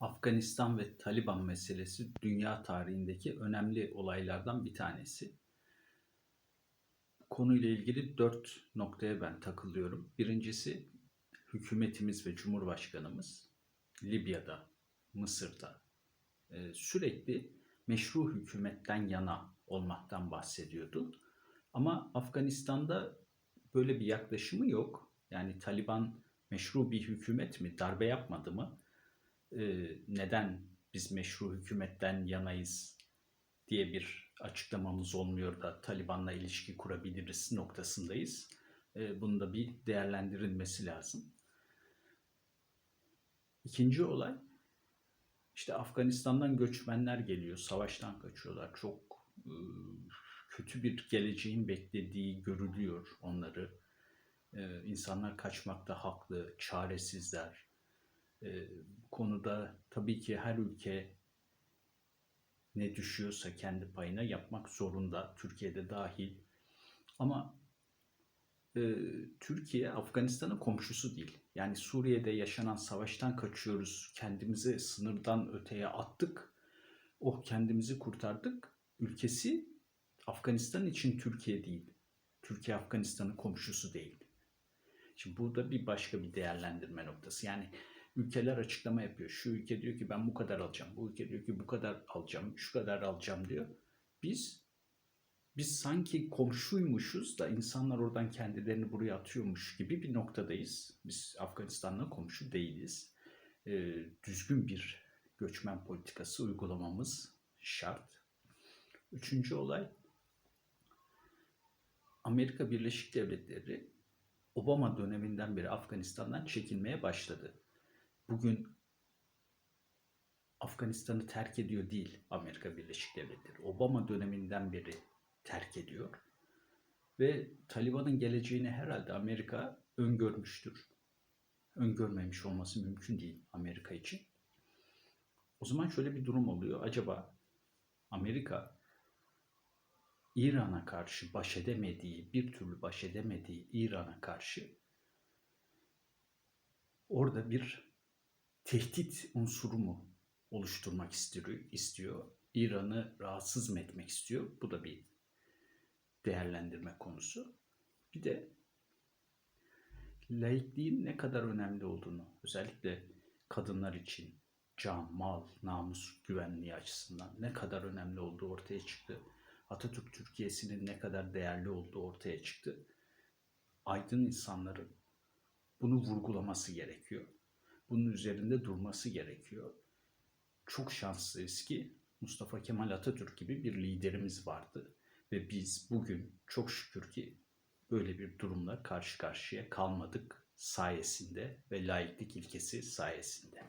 Afganistan ve Taliban meselesi dünya tarihindeki önemli olaylardan bir tanesi. Konuyla ilgili dört noktaya ben takılıyorum. Birincisi hükümetimiz ve Cumhurbaşkanımız Libya'da, Mısır'da e, sürekli meşru hükümetten yana olmaktan bahsediyordu. Ama Afganistan'da böyle bir yaklaşımı yok. Yani Taliban meşru bir hükümet mi, darbe yapmadı mı? E, neden biz meşru hükümetten yanayız diye bir açıklamamız olmuyor da Taliban'la ilişki kurabiliriz noktasındayız. E, bunun da bir değerlendirilmesi lazım. İkinci olay, işte Afganistan'dan göçmenler geliyor, savaştan kaçıyorlar. Çok e, kötü bir geleceğin beklediği görülüyor onları. E, insanlar kaçmakta haklı, çaresizler. E, konuda tabii ki her ülke ne düşüyorsa kendi payına yapmak zorunda. Türkiye'de dahil. Ama e, Türkiye Afganistan'ın komşusu değil. Yani Suriye'de yaşanan savaştan kaçıyoruz. Kendimizi sınırdan öteye attık. Oh kendimizi kurtardık. Ülkesi Afganistan için Türkiye değil. Türkiye Afganistan'ın komşusu değil. Şimdi burada bir başka bir değerlendirme noktası. Yani ülkeler açıklama yapıyor. Şu ülke diyor ki ben bu kadar alacağım. Bu ülke diyor ki bu kadar alacağım. Şu kadar alacağım diyor. Biz biz sanki komşuymuşuz da insanlar oradan kendilerini buraya atıyormuş gibi bir noktadayız. Biz Afganistan'la komşu değiliz. Ee, düzgün bir göçmen politikası uygulamamız şart. Üçüncü olay Amerika Birleşik Devletleri Obama döneminden beri Afganistan'dan çekilmeye başladı. Bugün Afganistan'ı terk ediyor değil Amerika Birleşik Devletleri. Obama döneminden beri terk ediyor. Ve Taliban'ın geleceğini herhalde Amerika öngörmüştür. Öngörmemiş olması mümkün değil Amerika için. O zaman şöyle bir durum oluyor. Acaba Amerika İran'a karşı baş edemediği, bir türlü baş edemediği İran'a karşı orada bir tehdit unsuru mu oluşturmak istiyor. İran'ı rahatsız mı etmek istiyor? Bu da bir değerlendirme konusu. Bir de laikliğin ne kadar önemli olduğunu, özellikle kadınlar için can, mal, namus güvenliği açısından ne kadar önemli olduğu ortaya çıktı. Atatürk Türkiye'sinin ne kadar değerli olduğu ortaya çıktı. Aydın insanların bunu vurgulaması gerekiyor. Bunun üzerinde durması gerekiyor. Çok şanslıyız ki Mustafa Kemal Atatürk gibi bir liderimiz vardı ve biz bugün çok şükür ki böyle bir durumla karşı karşıya kalmadık sayesinde ve laiklik ilkesi sayesinde.